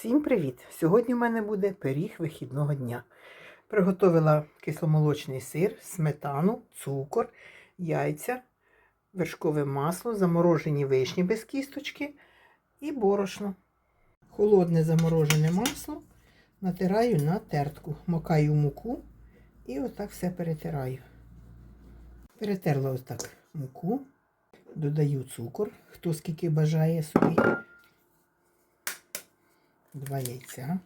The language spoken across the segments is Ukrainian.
Всім привіт! Сьогодні в мене буде пиріг вихідного дня. Приготовила кисломолочний сир, сметану, цукор, яйця, вершкове масло, заморожені вишні без кісточки і борошно. Холодне заморожене масло натираю на тертку, макаю муку і отак все перетираю. Перетерла ось так муку, додаю цукор, хто скільки бажає собі два яйця.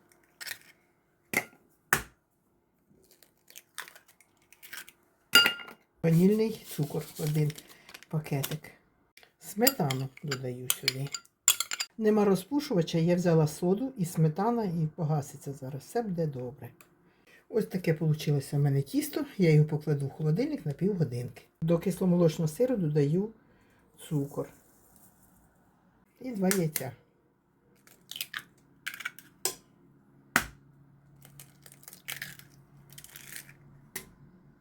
Ванільний цукор, один пакетик. Сметану додаю сюди. Нема розпушувача, я взяла соду і сметана і погаситься зараз. Все буде добре. Ось таке вийшло в мене тісто. Я його покладу в холодильник на півгодинки. До кисломолочного сиру додаю цукор і два яйця.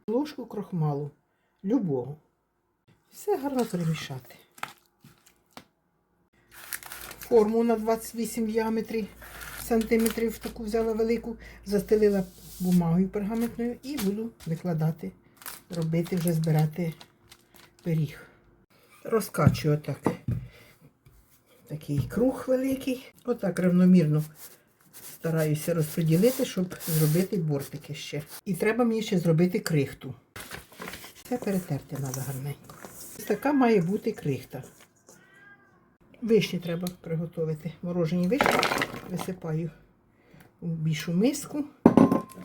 Ложку крохмалу любого. Все гарно перемішати. Форму на 28 в діаметрі сантиметрів таку взяла велику, застелила бумагою пергаментною і буду викладати, робити, вже збирати пиріг. Розкачую отак. Такий круг великий. Отак рівномірно стараюся розподілити, щоб зробити бортики ще. І треба мені ще зробити крихту. Це перетерти треба гарненько. Ось така має бути крихта. Вишні треба приготувати. Морожені вишні висипаю у більшу миску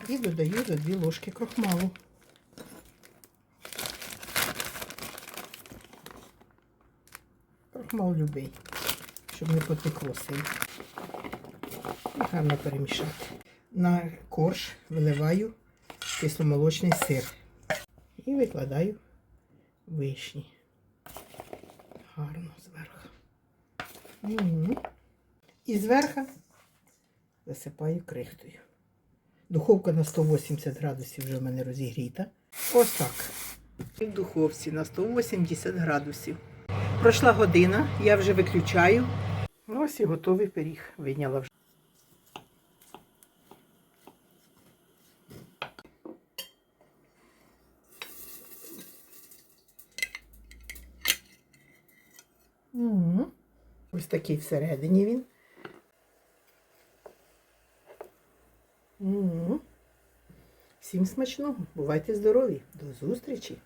і додаю до 2 ложки крохмалу. Крохмал любий, щоб не потекло сильно. Гарно перемішати. На корж виливаю кисломолочний сир і викладаю вишні. Гарно зверху. І зверху засипаю крихтою. Духовка на 180 градусів вже в мене розігріта. Ось так. В духовці на 180 градусів. Пройшла година, я вже виключаю. Ось і готовий пиріг. Вийняла вже. Мгм. Ось такий всередині він. Угу. Всім смачного. Бувайте здорові. До зустрічі!